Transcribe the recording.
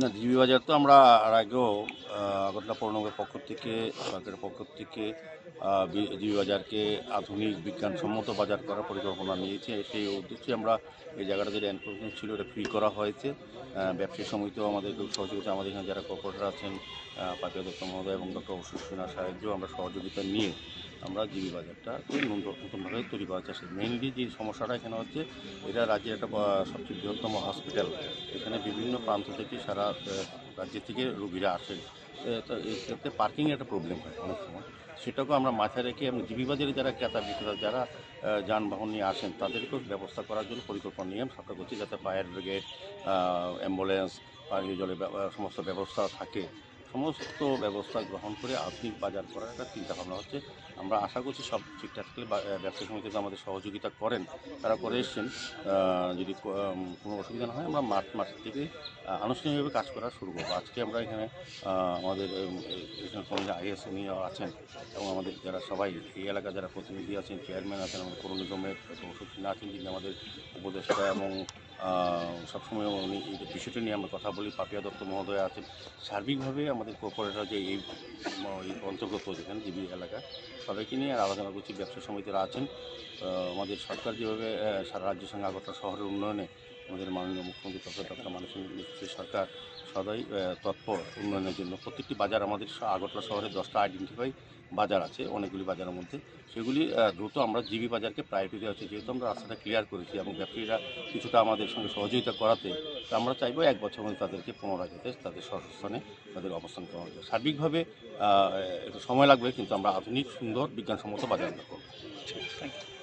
না জিবি বাজার তো আমরা আর আগেও আগরতলা পৌরনগরের পক্ষ থেকে, সরকারের পক্ষ থেকে জিবি বাজারকে আধুনিক বিজ্ঞানসম্মত বাজার করার পরিকল্পনা নিয়েছি। সেই উদ্দেশ্যে আমরা এই জায়গাটা যেটা এনক্রোচমেন্ট ছিল, এটা ফ্রি করা হয়েছে। ব্যবসায়ী সমিতিও আমাদের সহযোগিতা আমাদের এখানে যারা কর্পোরেটর আছেন পাপিয়া দত্ত মহোদয় এবং ডক্টর সিনহার সাহায্য আমরা সহযোগিতা নিয়ে আমরা জিবি বাজারটা নতুন- নতুনভাবে তৈরি করার চেষ্টা মেইনলি যে সমস্যাটা এখানে হচ্ছে, এটা রাজ্যের একটা সবচেয়ে বৃহত্তম হসপিটাল এখানে বিভিন্ন প্রান্ত থেকে সারা রাজ্যের থেকে রোগীরা আসেন তো এক্ষেত্রে পার্কিং একটা প্রবলেম হয় অনেক সময়। সেটাকেও আমরা মাথায় রেখে এবং জিবি বাজারে যারা ক্রেতা বিক্রেতা, যারা যানবাহন নিয়ে আসেন, তাদেরকেও ব্যবস্থা করার জন্য পরিকল্পনা নিয়ে সরকার করছি যাতে ফায়ার ব্রিগেড অ্যাম্বুলেন্স পানীয় জলের সমস্ত ব্যবস্থা থাকে। সমস্ত ব্যবস্থা গ্রহণ করে আধুনিক বাজার করার একটা চিন্তাভাবনা হচ্ছে। আমরা আশা করছি সব ঠিকঠাক থাকলে বা- আহ, ব্যবসায়ী সমিতিতে আমাদের সহযোগিতা করেন। তারা করে এসছেন। যদি কোনো অসুবিধা না হয় আমরা মার্চ মাস থেকে আনুষ্ঠানিকভাবে কাজ করা শুরু করব। আজকে আমরা এখানে আমাদের আইএস উনি আছেন এবং আমাদের যারা সবাই এই এলাকার যারা প্রতিনিধি আছেন চেয়ারম্যান আছেন আমাদের করুণ নিগমের ওষুধ আছেন যিনি আমাদের উপদেষ্টা এবং সবসময় উনি এই বিষয়টা নিয়ে আমরা কথা বলি। পাপিয়া দত্ত মহোদয় আছেন। সার্বিকভাবে আমাদের কর্পোরেটর যে এই অন্তর্গত যেখানে জিবি এলাকা, সবাইকে নিয়ে আর আলোচনা করছি। ব্যবসা সমিতিরা আছেন। আমাদের সরকার যেভাবে সারা রাজ্যের সঙ্গে আগরতলা শহরের উন্নয়নে আমাদের মাননীয় মুখ্যমন্ত্রী ডক্টর মানসিং মিস্ত্রি সরকার সদাই তৎপর উন্নয়নের জন্য। প্রত্যেকটি বাজার আমাদের আগরতলা শহরে দশটা আইডেন্টিফাই বাজার আছে, অনেকগুলি বাজারের মধ্যে। সেগুলি দ্রুত আমরা জিবি বাজারকে প্রায়োরিটি দেওয়া হচ্ছে যেহেতু আমরা রাস্তাটা ক্লিয়ার করেছি এবং ব্যবসায়ীরা কিছুটা আমাদের সঙ্গে সহযোগিতা করাতে, তো আমরা চাইব এক বছর মধ্যে তাদেরকে পুনরায় যেতে তাদের স্বস্থানে তাদের অবস্থান করা যায়। সার্বিকভাবে একটু সময় লাগবে, কিন্তু আমরা আধুনিক, সুন্দর, বিজ্ঞানসম্মত বাজার করব। Thank you